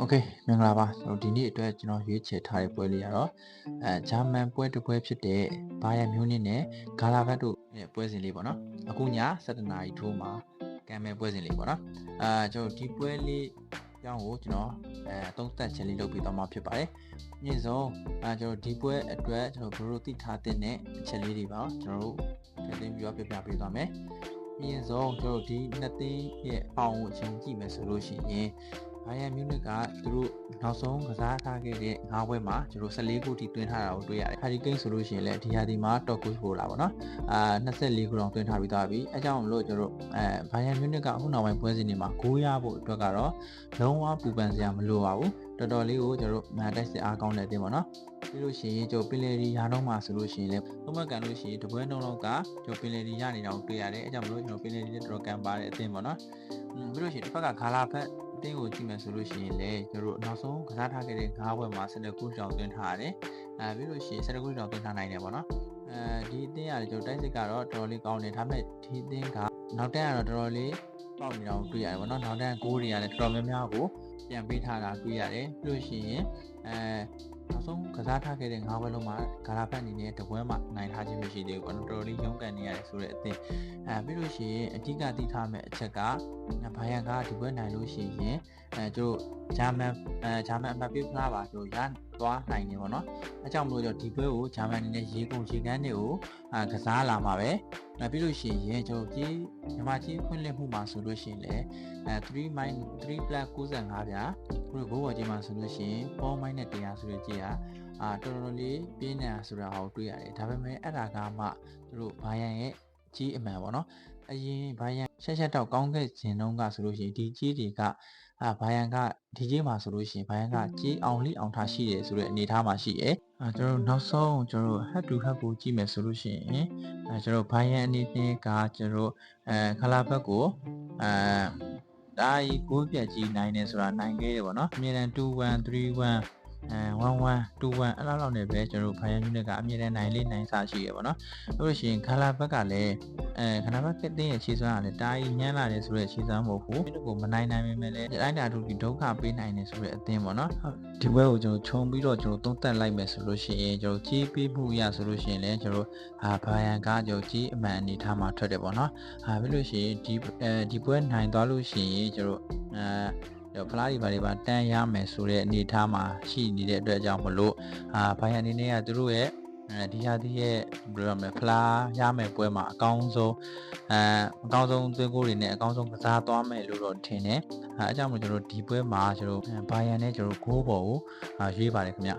โอเคမင်္ဂလာပါကျွန်တော်ဒီနေ့အတွက်ကျွန်တော်ရွေးချယ်ထားတဲ့ပွဲလေးကတော့အဲဂျာမန်ပွဲတစ်ပွဲဖြစ်တဲ့ဘာယန်မြူးနစ်နဲ့ဂါလာဘတ်တို့ရဲ့ပွဲစဉ်လေးပေါ့နော်အခုည7:00နာရီထိုးမှာကံမဲ့ပွဲစဉ်လေးပေါ့နော်အာကျွန်တော်ဒီပွဲလေးကြောင်းကိုကျွန်တော်အဲသုံးသက်ချက်လေးလုပ်ပြီးတော့မှဖြစ်ပါတယ်ညစ်ဆုံးအဲကျွန်တော်ဒီပွဲအတွက်ကျွန်တော်ဘရိုသိထားတဲ့အချက်လေးတွေပါကျွန်တော်တို့ထည့်သွင်းပြီးတော့ပြပြပေးသွားမယ်အရင်ဆုံးကျွန်တော်ဒီနှစ်သိန်းရဲ့ပေါင်ကိုအချိန်ကြည့်မယ်ဆိုလို့ရှိရင် ဘိုင်ယန်မြူနစ်ကသူတို့နောက်ဆုံးကစားထားခဲ့တဲ့၅ဘွဲမှာကျွန်တော်14ခုထိတွင်းထားတာကိုတွေ့ရတယ်။ဟာရီကိန်းဆိုလို့ရှိရင်လည်းဒီဟာဒီမှာ top coach ပို့လာပါတော့။အာ24ခုတောင်တွင်းထားပြီးသားပြီ။အဲကြောင့်မလို့ကျွန်တော်အဲဘိုင်ယန်မြူနစ်ကအခုနောက်ပိုင်းပွဲစဉ်တွေမှာဂိုးရဖို့အတွက်ကတော့လုံးဝပူပန်စရာမလိုပါဘူး။တော်တော်လေးကိုကျွန်တော်မန်တက်စစ်အားကောင်းတဲ့အတင်းပေါ့နော်။ပြီးလို့ရှိရင်ကျွန်တော်ပင်လယ်ဒီရာတော့မှဆိုလို့ရှိရင်လည်းသုံးဘက်ကန်လို့ရှိရင်တပွဲနှုံးလောက်ကကျွန်တော်ပင်လယ်ဒီရနေတာကိုတွေ့ရတယ်။အဲကြောင့်မလို့ကျွန်တော်ပင်လယ်ဒီနဲ့တော်တော်ကန်ပါတဲ့အတင်းပေါ့နော်။อืมပြီးလို့ရှိရင်တစ်ဖက်ကဂါလာဖက်အ တင်းကိုကြည့်မယ်ဆိုလို့ရှိရင်လည်းကျွန်တော်နောက်ဆုံးကစားထားခဲ့တဲ့၅ဘွဲမှာ12ခုကြောင်သွင်းထားရတယ်။အဲပြီးလို့ရှိရင်12ခုကြောင်သွင်းထားနိုင်တယ်ပေါ့နော်။အဲဒီအတင်းရတယ်ကျွန်တော်တိုက်စစ်ကတော့တော်တော်လေးကောင်းတယ်ဒါပေမဲ့ဒီအတင်းကနောက်တန်းကတော့တော်တော်လေးပေါက်နေတာကိုတွေ့ရတယ်ပေါ့နော်။နောက်တန်းကိုးတွေကလည်းတော်တော်များများကို ပြန်ပေးထားတာတွေ့ရတယ်။ပြီးလို့ရှိရင်အဲနောက်ဆုံးကစားထားခဲ့တဲ့ငါးဘွဲလုံးမှာဂါလာဖက်အနေနဲ့တပွဲမှာနိုင်ထားခြင်းမရှိသေးဘူးပေါ့နော်တော်တော်လေးရုန်းကန်နေရတယ်ဆိုတဲ့အသင်းအဲပြီးလို့ရှိရင်အဓိကသိထားမယ့်အချက်ကဘိုင်ယန်ကဒီပွဲနိုင်လို့ရှိရင်အဲကျတို့ဂျာမန်အဲဂျာမန်အမတ်ပေးဖလားပါကျတို့ရသွားနိုင်နေပေါ့နော်အဲကြောင့်မလို့ကျဒီပွဲကိုဂျာမန်အနေနဲ့ရေကုန်ရေကန်းတွေကိုအာကစားလာမှာပဲအဲပြီးလို့ရှိရင်ကျတို့ကြီးမြန်မာကြီးခွင့်လင့်မှုမှာဆိုလို့ရှိရင်လည်းအဲ3 min 3 plus 95ဗျာခုဘိုးဘော်ကြီးမှာဆိုလို့ရှိရင်4 min နဲ့100ဆိုတဲ့ကြီးอ่ะအာတော်တော်လေးပြင်းနေတာဆိုတာဟောတွေ့ရတယ်ဒါပေမဲ့အဲ့ဒါကမှသူတို့ဘိုင်ယန်ရဲ့ကြီးအမှန်ပေါ့နော်အရင်ဘိုင်ယန်ရှက်ရှက်တော့ကောင်းခဲ့ခြင်းတုန်းကဆိုလို့ရှိရင်ဒီကြီးတွေကအာဘိုင်ယန်ကဒီကြီးမှာဆိုလို့ရှိရင်ဘိုင်ယန်ကကြီးအောင်လိအောင်ထားရှိတယ်ဆိုတဲ့အနေအထားမှာရှိတယ်အာကျွန်တော်နောက်ဆုံးကျွန်တော် head to head ကိုကြည့်မယ်ဆိုလို့ရှိရင်အဲကျွန်တော်ဘိုင်ယန်အနေနဲ့ကကျွန်တော်အဲခလာဘက်ကိုအဲ ဒါကြီးကိုပြက်ကြီးနိုင်တယ်ဆိုတာနိုင်ခဲ့တယ်ပေါ့နော်အမြဲတမ်း2 1 3 1အဲ 11 21အဲ့လောက်လောက်နဲ့ပဲကျွန်တော်တို့ Fire Unit ကအမြဲတမ်းနိုင်လေးနိုင်စားရှိရပါတော့။လို့ရှိရင် Color Back ကလည်းအဲခဏဘက်ကတင်းရဲ့ခြေစွမ်းကလည်းတာကြီးညမ်းလာတယ်ဆိုတဲ့ခြေစွမ်းမဟုတ်ဘူး။ဒီကိုမနိုင်နိုင်ပေမဲ့လည်းတိုင်းတာတို့ဒီဒုက္ခပေးနိုင်တယ်ဆိုတဲ့အသင်းပေါ့နော်။ဒီဘက်ကိုကျွန်တော်ခြုံပြီးတော့ကျွန်တော်သုံးသပ်လိုက်မယ်ဆိုလို့ရှိရင်ကျွန်တော်ကြီးပေးမှုရဆိုလို့ရှိရင်လည်းကျွန်တော်ဟာဘာယန်ကကျွန်တော်ကြီးအမှန်အနေထားမှာထွက်တယ်ပေါ့နော်။ဟာပြီးလို့ရှိရင်ဒီအဲဒီပွဲနိုင်သွားလို့ရှိရင်ကျွန်တော်အဲ ဖလားဒီပါတွေပါတန်းရမယ်ဆိုတဲ့အနေအထားမှာရှိနေတဲ့အတွက်ကြောင့်မလို့အာဘိုင်ယန်အနေနဲ့ကသူတို့ရဲ့အဲဒီဟာဒီရဲ့ဘယ်လိုရမလဲဖလားရမယ်ပွဲမှာအကောင်းဆုံးအဲအကောင်းဆုံးသွင်းကိုတွေနဲ့အကောင်းဆုံးကစားသွားမယ်လို့တော့ထင်တယ်အဲအကြောင်းမို့ကျွန်တော်ဒီပွဲမှာကျွန်တော်ဘိုင်ယန်နဲ့ကျွန်တော်ဂိုးပေါ်ကိုရွေးပါတယ်ခင်ဗျ